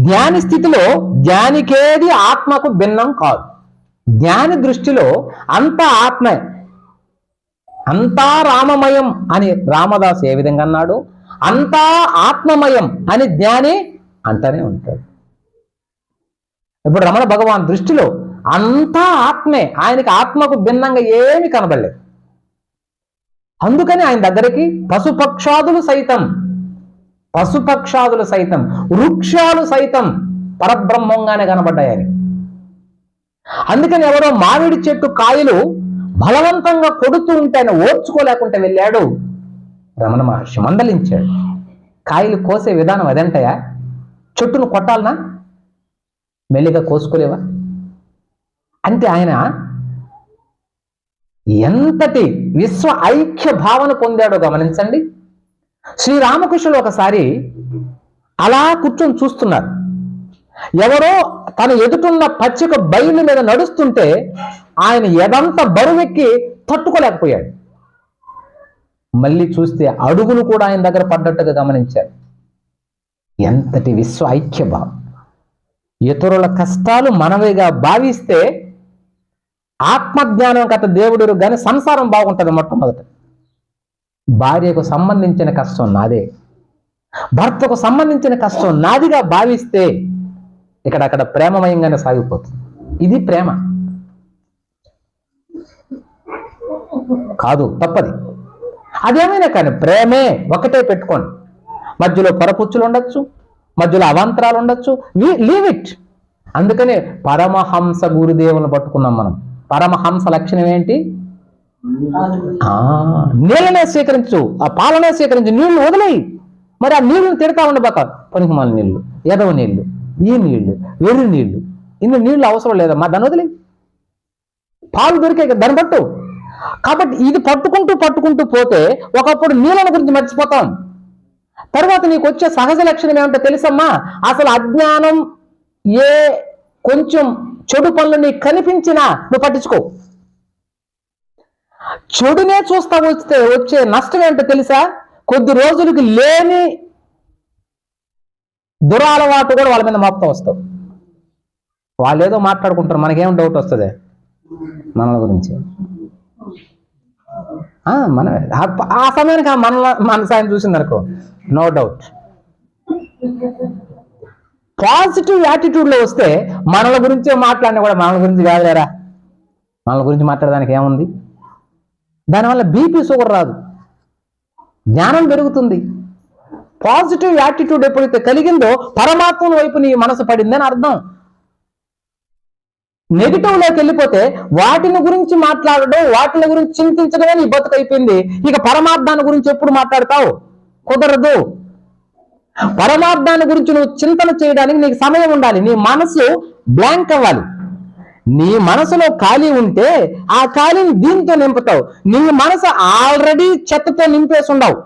జ్ఞాని స్థితిలో జ్ఞానికేది ఆత్మకు భిన్నం కాదు. జ్ఞాని దృష్టిలో అంతా ఆత్మే. అంతా రామమయం అని రామదాస్ ఏ విధంగా అన్నాడు? అంతా ఆత్మమయం అని జ్ఞాని అంటనే ఉంటాడు. ఇప్పుడు రమణ భగవాన్ దృష్టిలో అంతా ఆత్మే. ఆయనకి ఆత్మకు భిన్నంగా ఏమి కనబడలేదు. అందుకని ఆయన దగ్గరికి పశుపక్షాదులు సైతం పశుపక్షాదులు సైతం వృక్షాలు సైతం పరబ్రహ్మంగానే కనబడ్డాయని అందుకని ఎవరో మామిడి చెట్టు కాయలు బలవంతంగా కొడుతూ ఉంటే ఆయన ఓర్చుకోలేకుంటే వెళ్ళాడు. రమణ మహర్షి మందలించాడు. కాయలు కోసే విధానం అదంటయా? చెట్టును కొట్టాలనా? మెల్లిగా కోసుకోలేవా? అంటే ఆయన ఎంతటి విశ్వ ఐక్య భావన పొందాడో గమనించండి. శ్రీరామకృష్ణులు ఒకసారి అలా కూర్చొని చూస్తున్నారు. ఎవరో తన ఎదుటున్న పచ్చిక బయలు మీద నడుస్తుంటే ఆయన ఎదంత బరువెక్కి తట్టుకోలేకపోయాడు. మళ్ళీ చూస్తే అడుగులు కూడా ఆయన దగ్గర పడ్డట్టుగా గమనించారు. ఎంతటి విశ్వ ఐక్య భావం ఇతరుల కష్టాలు మనవిగా భావిస్తే ఆత్మజ్ఞానం కథ దేవుడు కానీ సంసారం బాగుంటుంది మొట్టమొదట. భార్యకు సంబంధించిన కష్టం నాదే. భర్తకు సంబంధించిన కష్టం నాదిగా భావిస్తే ఇక్కడ అక్కడ ప్రేమమయంగానే సాగిపోతుంది. ఇది ప్రేమ. కాదు తప్పది. అదేమైనా కానీ ప్రేమే ఒకటే పెట్టుకోండి. మధ్యలో పరపుచ్చులు ఉండొచ్చు మధ్యలో అవాంతరాలు ఉండొచ్చు. Leave it. అందుకనే పరమహంస గురుదేవులను పట్టుకున్నాం మనం. పరమహంస లక్షణం ఏంటి? నీళ్ళనే స్వీకరించు. ఆ పాలనే స్వీకరించు. నీళ్ళు వదిలేయి. మరి ఆ నీళ్ళని తిడతా ఉండబాక పనికిమాల నీళ్ళు ఎదవ నీళ్ళు ఈ నీళ్ళు వెర్రి నీళ్ళు. ఇన్ని నీళ్ళు అవసరం లేదమ్మా దాన్ని వదిలే పాలు దొరికే దాన్ని పట్టు. కాబట్టి ఇది పట్టుకుంటూ పట్టుకుంటూ పోతే ఒకప్పుడు నీళ్ళని గురించి మర్చిపోతాం. తర్వాత నీకు వచ్చే సహజ లక్షణం ఏమంటో తెలుసమ్మా? అసలు అజ్ఞానం ఏ కొంచెం చెడు పనులు నీకు కనిపించినా నువ్వు పట్టించుకో. చెడునే చూస్తా వస్తే వచ్చే నష్టం ఏంటో తెలుసా? కొద్ది రోజులకి లేని దురలవాటు కూడా వాళ్ళ మీద మోపుతా వస్తావు వాళ్ళు ఏదో మాట్లాడుకుంటారు మనకేం డౌట్ వస్తుంది? మనల గురించి. ఆ, మన ఆ- సమయానికి మన మన సాయం చూసింది అనుకో నో డౌట్ పాజిటివ్ యాటిట్యూడ్లో వస్తే మనల గురించే మాట్లాడినా కూడా మనల గురించి కాదులేరా? మనల గురించి మాట్లాడడానికి ఏముంది? దానివల్ల బీపీ షుగర్ రాదు. జ్ఞానం పెరుగుతుంది. పాజిటివ్ యాటిట్యూడ్ ఎప్పుడైతే కలిగిందో పరమాత్మ వైపు నీ మనసు పడిందని అర్థం. నెగిటివ్లోకి వెళ్ళిపోతే వాటిని గురించి మాట్లాడడం వాటిని గురించి చింతించడమే నీ బతుకు అయిపోయింది. ఇక పరమార్థాన్ని గురించి ఎప్పుడు మాట్లాడతావు? కుదరదు. పరమార్థాన్ని గురించి నువ్వు చింతన చేయడానికి నీకు సమయం ఉండాలి. నీ మనసు బ్లాంక్ అవ్వాలి. నీ మనసులో ఖాళీ ఉంటే ఆ ఖాళీని దీంతో నింపుతావు. నీ మనసు ఆల్రెడీ చెత్తతో నింపేసి ఉండవు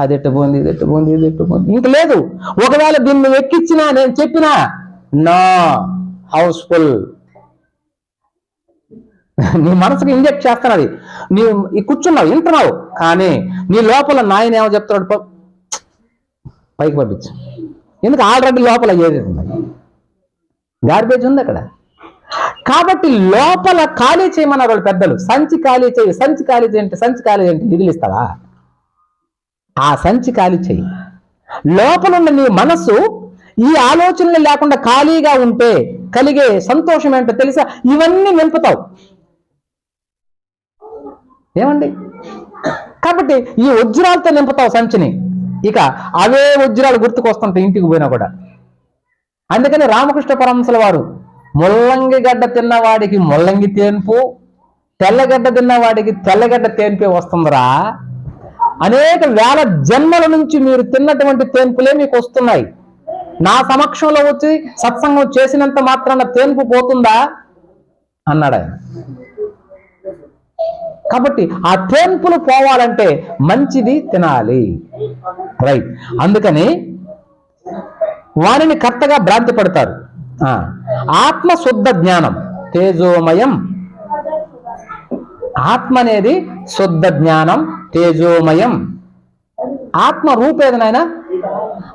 అది ఎట్టు పోంది ఇది ఎట్టు పోంది ఇది ఎట్టు ఇంక లేదు. ఒకవేళ దీన్ని నువ్వు ఎక్కించినా నేను చెప్పినా నా హౌస్ఫుల్. నీ మనసుకు ఇంజెక్ట్ చేస్తున్నది. నీ ఈ కూర్చున్నావు వింటున్నావు. కానీ నీ లోపల నాయన ఏమో చెప్తున్నాడు పైకి పంపించు. ఎందుకు? ఆల్రెడీ లోపల ఏది ఉంది. గార్బేజ్ ఉంది అక్కడ. కాబట్టి లోపల ఖాళీ చేయమన్నారు వాళ్ళు పెద్దలు. సంచి ఖాళీ చేయి సంచి ఖాళీ చేయంటే సంచి ఖాళీ చేయంటే నిధులు ఇస్తావా? ఆ సంచి ఖాళీ చేయి. లోపల ఉన్న నీ మనసు ఈ ఆలోచనలు లేకుండా ఖాళీగా ఉంటే కలిగే సంతోషం ఏంటో తెలుసా? ఇవన్నీ నింపుతావు. ఏమండి? కాబట్టి ఈ వజ్రాలతో నింపుతావు సంచిని. ఇక అవే వజ్రాలు గుర్తుకొస్తుంటాయి ఇంటికి పోయినా కూడా. అందుకని రామకృష్ణ పరమశల వారు ముల్లంగి గడ్డ తిన్నవాడికి ముల్లంగి తేన్పు తెల్లగడ్డ తిన్నవాడికి తెల్లగడ్డ తేన్పే వస్తుందిరా. అనేక వేల జన్మల నుంచి మీరు తిన్నటువంటి తేన్పులే మీకు వస్తున్నాయి. నా సమక్షంలో వచ్చి సత్సంగం చేసినంత మాత్రాన తేన్పు పోతుందా? అన్నాడు ఆయన. కాబట్టి ఆ తేన్పులు పోవాలంటే మంచిది తినాలి. రైట్. అందుకని వారిని కర్తగా భ్రాంతి పడతారు. ఆ, ఆత్మ శుద్ధ జ్ఞానం తేజోమయం. ఆత్మ అనేది శుద్ధ జ్ఞానం తేజోమయం. ఆత్మ రూపేదనైనా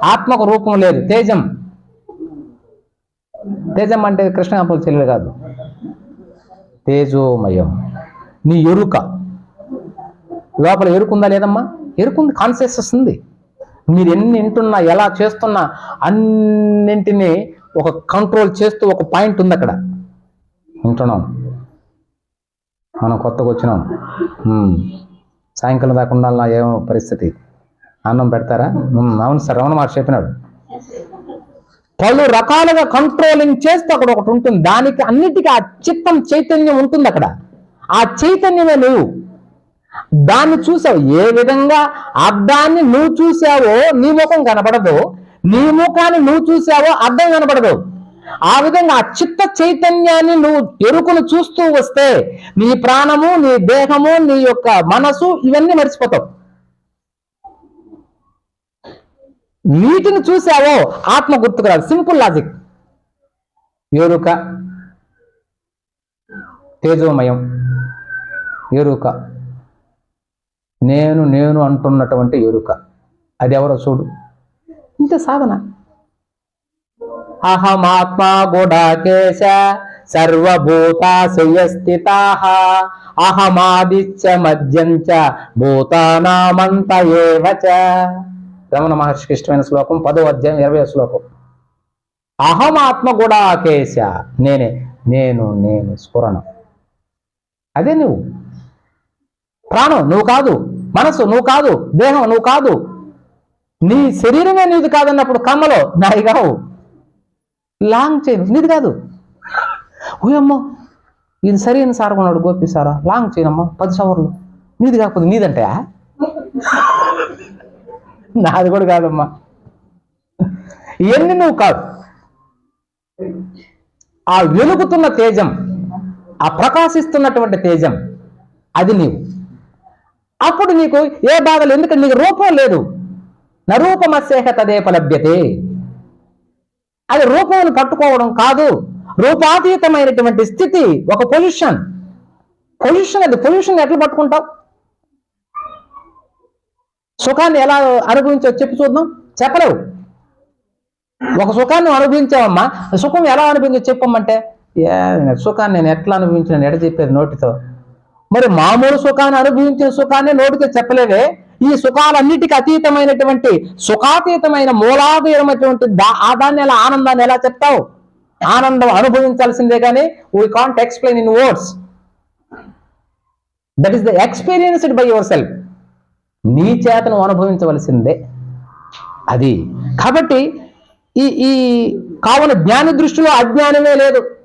ఆత్మకు రూపం లేదు తేజం. తేజం అంటే కృష్ణకాంతుల చెల్లెలు కాదు. తేజోమయం. నీ ఎరుక. లోపల ఎరుకుందా లేదమ్మా? ఎరుకుంది కాన్షియస్నెస్ ఉంది. మీరు ఎన్ని వింటున్నా ఎలా చేస్తున్నా అన్నింటినీ ఒక కంట్రోల్ చేస్తూ ఒక పాయింట్ ఉంది అక్కడ. వింటున్నాం? మనం కొత్తగా వచ్చినాం. సాయంకాలం దాకా ఉండాలన్నా ఏమో పరిస్థితి. అన్నం పెడతారా? అవును సార్ రమణ మాట చెప్పినాడు. పలు రకాలుగా కంట్రోలింగ్ చేస్తే అక్కడ ఒకటి ఉంటుంది. దానికి అన్నిటికీ ఆ చిత్తం చైతన్యం ఉంటుంది అక్కడ. ఆ చైతన్యమే నువ్వు. దాన్ని చూసావు. ఏ విధంగా అర్థాన్ని నువ్వు చూసావో నీ ముఖం కనపడదు నీ ముఖాన్ని నువ్వు చూసావో అర్థం కనపడదు ఆ విధంగా ఆ చిత్త చైతన్యాన్ని నువ్వు ఎరుకును చూస్తూ వస్తే నీ ప్రాణము నీ దేహము నీ యొక్క మనసు ఇవన్నీ మర్చిపోతావు. వీటిని చూసావో ఆత్మ గుర్తుకురాదు సింపుల్ లాజిక్ ఎరుక తేజోమయం. ఎరుక. నేను నేను అంటున్నటువంటి ఎరుక. అది ఎవరో చూడు. ఇంత సాధన. అహమాత్మా గుడాకేశ సర్వభూతాశయ అహమాదిత్య మధ్యంచ భూతానామంత చ. రమణ మహర్షికి ఇష్టమైన శ్లోకం పదో అధ్యాయం ఇరవై శ్లోకం. అహమాత్మ గుడాకేశ నేనే నేను నేను స్ఫురణ. అదే నువ్వు. ప్రాణం నువ్వు కాదు మనసు నువ్వు కాదు దేహం నువ్వు కాదు నీ శరీరమే నీది కాదన్నప్పుడు కమ్మలో నాయి కావు. లాంగ్ చైన్ నీది కాదు. ఓయమ్మో ఇది సరైన సార్ కొన్నాడు గోపి సారా. లాంగ్ చైన్ అమ్మా పది సవర్లు. నీది కాకపోతే నీదంటే నాది కూడా కాదమ్మా. ఇవన్నీ నువ్వు కాదు. ఆ వెలుగుతున్న తేజం ఆ ప్రకాశిస్తున్నటువంటి తేజం అది నీవు. అప్పుడు నీకు ఏ బాధలు ఎందుకంటే నీకు రూపం లేదు. నరూపమస్యేహ తదేపలభ్యతే అది రూపమును పట్టుకోవడం కాదు. రూపాతీతమైనటువంటి స్థితి ఒక పొజిషన్ పొజిషన్ అది పొజిషన్ ఎట్లా పట్టుకుంటావు? సుఖాన్ని ఎలా అనుభవించో చెప్పి చూద్దాం. చెప్పలేవు. ఒక సుఖాన్ని అనుభవించావమ్మా. సుఖం ఎలా అనుభవించో చెప్పమంటే ఏ సుఖాన్ని నేను ఎట్లా అనుభవించిన? ఎడ చెప్పేది నోటితో? మరి మామూలు సుఖాన్ని అనుభవించిన సుఖాన్ని నోటితో చెప్పలేవే ఈ సుఖాలన్నిటికీ అతీతమైనటువంటి సుఖాతీతమైన మూలాధీనమైనటువంటి దా- దాన్ని ఎలా ఆనందాన్ని ఎలా చెప్తావు? ఆనందం అనుభవించాల్సిందే కానీ we can't explain in words that is the experienced by yourself నీ చేతను అనుభవించవలసిందే. అది. కాబట్టి ఈ ఈ కావున జ్ఞాని దృష్టిలో అజ్ఞానమే లేదు.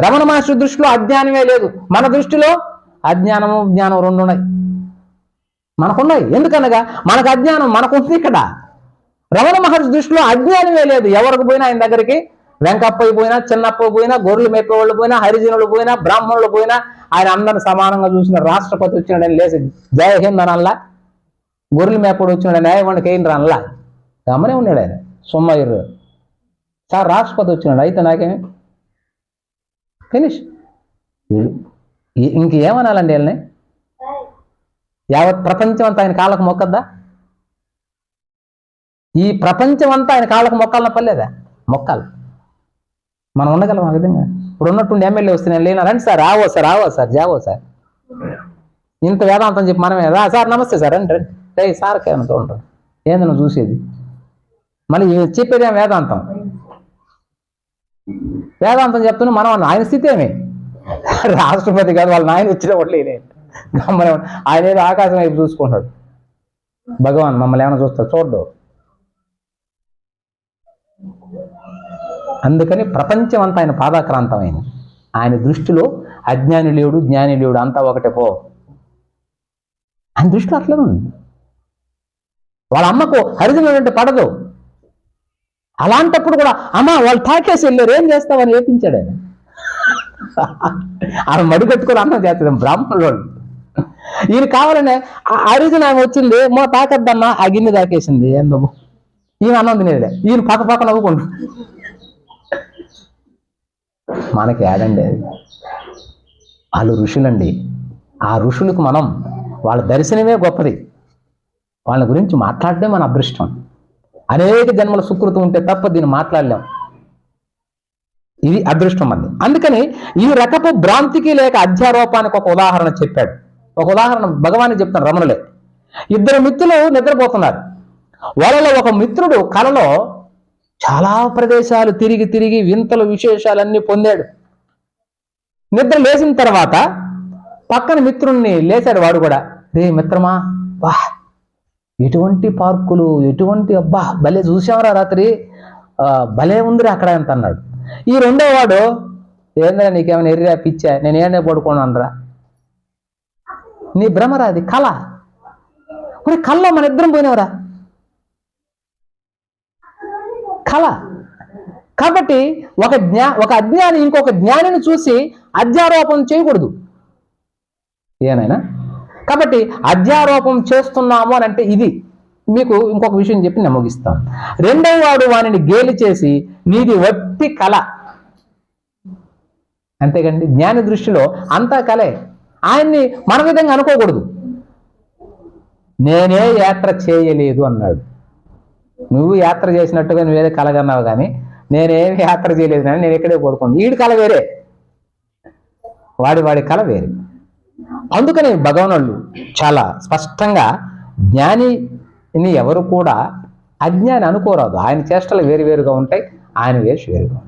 రమణ మహర్షి దృష్టిలో అజ్ఞానమే లేదు. మన దృష్టిలో అజ్ఞానము జ్ఞానం రెండు ఉన్నాయి మనకున్నాయి. ఎందుకనగా? మనకు అజ్ఞానం మనకుంది ఇక్కడ. రమణ మహర్షి దృష్టిలో అజ్ఞానమే లేదు. ఎవరికి పోయినా ఆయన దగ్గరికి? వెంకప్పయ్య పోయినా చిన్నప్ప పోయినా గొర్రెలు మేపేవాళ్ళు పోయినా హరిజనులు పోయినా బ్రాహ్మణులు పోయినా ఆయన అందరిని సమానంగా చూసిన రాష్ట్రపతి వచ్చినాడని లేచి జయ హింద్ అనల్లా గొర్రెలు మేపడు వచ్చినాడని న్యాయవాడికి ఏం రనలా గమనే ఉన్నాడు ఆయన. సొమ్మయ్యరు సార్ రాష్ట్రపతి వచ్చినాడు. అయితే నాకేమి? ఫినిష్. ఇంకేమనాలండి వీళ్ళని? యావత్ ప్రపంచం అంతా ఆయన కాళ్ళకు మొక్కద్దా ఈ ప్రపంచం అంతా ఆయన కాళ్ళకు మొక్కాలన్న పర్లేదా? మొక్కాలి. మనం ఉండగలం ఆ విధంగా? ఇప్పుడు ఉన్నట్టుండి ఎమ్మెల్యే వస్తే లేనా? రండి సార్ రావో సార్ రావో సార్ జావో సార్. ఇంత వేదాంతం చెప్పి మనమే రా సార్ నమస్తే సార్ రండి రండి. రే సార్ కేంద్రం ఉంటాం ఏంది నువ్వు చూసేది? మళ్ళీ చెప్పేదేం వేదాంతం? వేదాంతం చెప్తున్నా మనం ఆయన స్థితి ఏమి? రాష్ట్రపతి కాదు వాళ్ళ నాయన వచ్చిన ఒట్లేనే గమ్మనే ఆయన ఏదో ఆకాశం వైపు చూసుకుంటాడు భగవాన్ మమ్మల్ని ఏమైనా చూస్తాడు? చూడ్డు. అందుకని ప్రపంచం అంతా ఆయన పాదాక్రాంతమైంది. ఆయన దృష్టిలో అజ్ఞాని లేడు జ్ఞాని లేడు అంతా ఒకటే పో. ఆయన దృష్టిలో అట్లనే ఉంది. వాళ్ళ అమ్మకు హరిజనులు అంటే పడదు. అలాంటప్పుడు కూడా అమ్మ వాళ్ళు తాకేసి వెళ్ళారు ఏం చేస్తావని ఏపించాడు ఆయన. ఆమె మడిగట్టుకొని అన్నం చేస్తుంది బ్రాహ్మణులు వాళ్ళు. ఈయన కావాలనే ఆ హరిజన్ ఆమె వచ్చింది మా తాకద్దమ్మా. ఆ గిన్నె తాకేసింది. బాబు? ఈయన అన్నం తినేదిలే ఈయన పక్క పక్క నవ్వుకుంటు. మనకి ఏడండి? అది వాళ్ళు ఋషులండి. ఆ ఋషులకు మనం వాళ్ళ దర్శనమే గొప్పది. వాళ్ళ గురించి మాట్లాడడం మన అదృష్టం. అనేక జన్మల సుకృతం ఉంటే తప్ప దీన్ని మాట్లాడలేం. ఇది అదృష్టం అంది అందుకని ఈ రకపు భ్రాంతికి లేక అధ్యారోపానికి ఒక ఉదాహరణ చెప్పాడు. ఒక ఉదాహరణ భగవాన్ చెప్తాను రమణులే. ఇద్దరు మిత్రులు నిద్రపోతున్నారు. వాళ్ళలో ఒక మిత్రుడు కలలో చాలా ప్రదేశాలు తిరిగి తిరిగి వింతలు విశేషాలన్నీ పొందాడు. నిద్ర లేచిన తర్వాత పక్కన మిత్రుణ్ణి లేచాడు వాడు కూడా. రే మిత్రమా వా ఎటువంటి పార్కులు ఎటువంటి అబ్బా భలే చూసామరా రాత్రి. భలే ఉందిరా అక్కడ ఎంత అన్నాడు ఈ రెండో వాడు ఏంద్రా నీకేమైనా ఎర్రిరా పిచ్చా నేను ఏనే పడుకోను అనరా. నీ భ్రమరా అది కళ. మరి కళ్ళలో మన ఇద్దరం పోయినవరా? కళ. కాబట్టి ఒక జ్ఞా ఒక అజ్ఞాని ఇంకొక జ్ఞానిని చూసి అధ్యారోపణ చేయకూడదు. ఏనైనా కాబట్టి అధ్యారోపం చేస్తున్నాము అని అంటే ఇది. మీకు ఇంకొక విషయం చెప్పి నేను ముగిస్తాను. రెండవ వాడు వానిని గేలి చేసి నీది వట్టి కళ. అంతేకండి జ్ఞాని దృష్టిలో అంతా కళే. ఆయన్ని మన విధంగా అనుకోకూడదు. నేనే యాత్ర చేయలేదు అన్నాడు. నువ్వు యాత్ర చేసినట్టుగా నువ్వేదో కలగన్నావు కానీ నేనేమి యాత్ర చేయలేదు కానీ నేను ఇక్కడే పడుకోండి వీడి కళ వేరే. వాడి వాడి కళ వేరే. అందుకని భగవానుళ్ళు చాలా స్పష్టంగా జ్ఞానిని ఎవరు కూడా అజ్ఞాని అనుకోరాదు. ఆయన చేష్టలు వేరు వేరుగా ఉంటాయి ఆయన వేరు వేరుగా